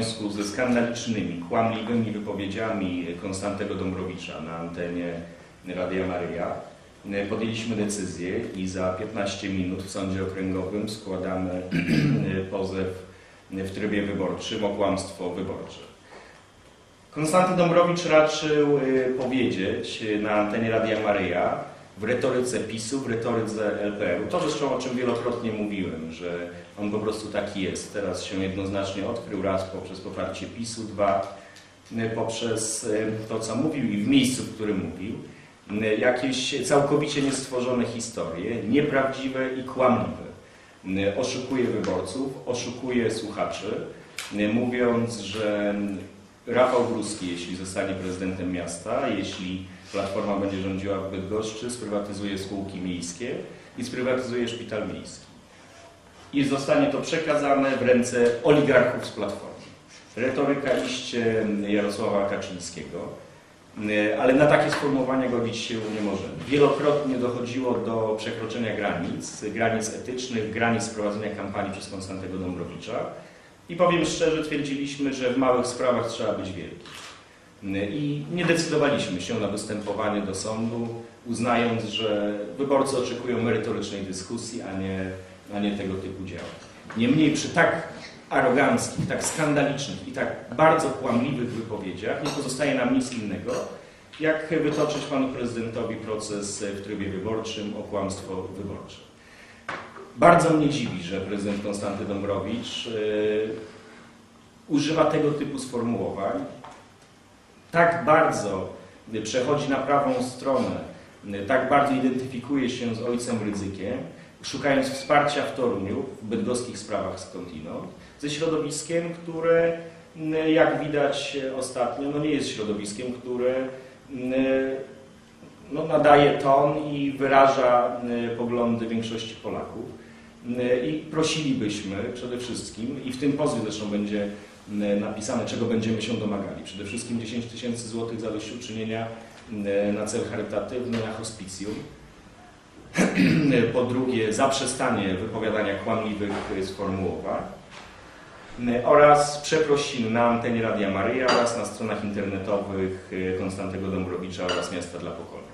związku ze skandalicznymi, kłamliwymi wypowiedziami Konstantego Dąbrowicza na antenie Radia Maryja e, podjęliśmy decyzję i za 15 minut w sądzie okręgowym składamy pozew w trybie wyborczym o kłamstwo wyborcze. Konstanty Dąbrowicz raczył y, powiedzieć na antenie Radia Maryja w retoryce PiSu, w retoryce LPR-u, to zresztą o czym wielokrotnie mówiłem, że on po prostu taki jest. Teraz się jednoznacznie odkrył, raz poprzez poparcie PiSu, dwa y, poprzez y, to, co mówił i w miejscu, w którym mówił, y, jakieś całkowicie niestworzone historie, nieprawdziwe i kłamliwe. Oszukuje wyborców, oszukuje słuchaczy, mówiąc, że Rafał Gruski, jeśli zostanie prezydentem miasta, jeśli Platforma będzie rządziła w Bydgoszczy, sprywatyzuje spółki miejskie i sprywatyzuje szpital miejski. I zostanie to przekazane w ręce oligarchów z Platformy. Retoryka iście Jarosława Kaczyńskiego, ale na takie sformułowania godzić się nie możemy. Wielokrotnie dochodziło do przekroczenia granic, granic etycznych, granic prowadzenia kampanii przez Konstantego Dąbrowicza. I powiem szczerze, twierdziliśmy, że w małych sprawach trzeba być wielki. I nie decydowaliśmy się na występowanie do sądu, uznając, że wyborcy oczekują merytorycznej dyskusji, a nie, a nie tego typu działań. Niemniej przy tak aroganckich, tak skandalicznych i tak bardzo kłamliwych wypowiedziach nie pozostaje nam nic innego, jak wytoczyć panu prezydentowi proces w trybie wyborczym o kłamstwo wyborcze. Bardzo mnie dziwi, że prezydent Konstanty Dąbrowicz yy, używa tego typu sformułowań. Tak bardzo przechodzi na prawą stronę, yy, tak bardzo identyfikuje się z ojcem Rydzykiem, szukając wsparcia w Toruniu, w bydgoskich sprawach skądinąd, ze środowiskiem, które, yy, jak widać ostatnio, no nie jest środowiskiem, które no, nadaje ton i wyraża y, poglądy większości Polaków. Y, I prosilibyśmy przede wszystkim, i w tym pozwie zresztą będzie y, napisane, czego będziemy się domagali. Przede wszystkim 10 tysięcy złotych zadośćuczynienia y, na cel charytatywny, na hospicjum. Po drugie, zaprzestanie wypowiadania kłamliwych sformułowań oraz przeprosiny na antenie Radia Maryja oraz na stronach internetowych Konstantego Dąbrowicza oraz Miasta dla Pokoju.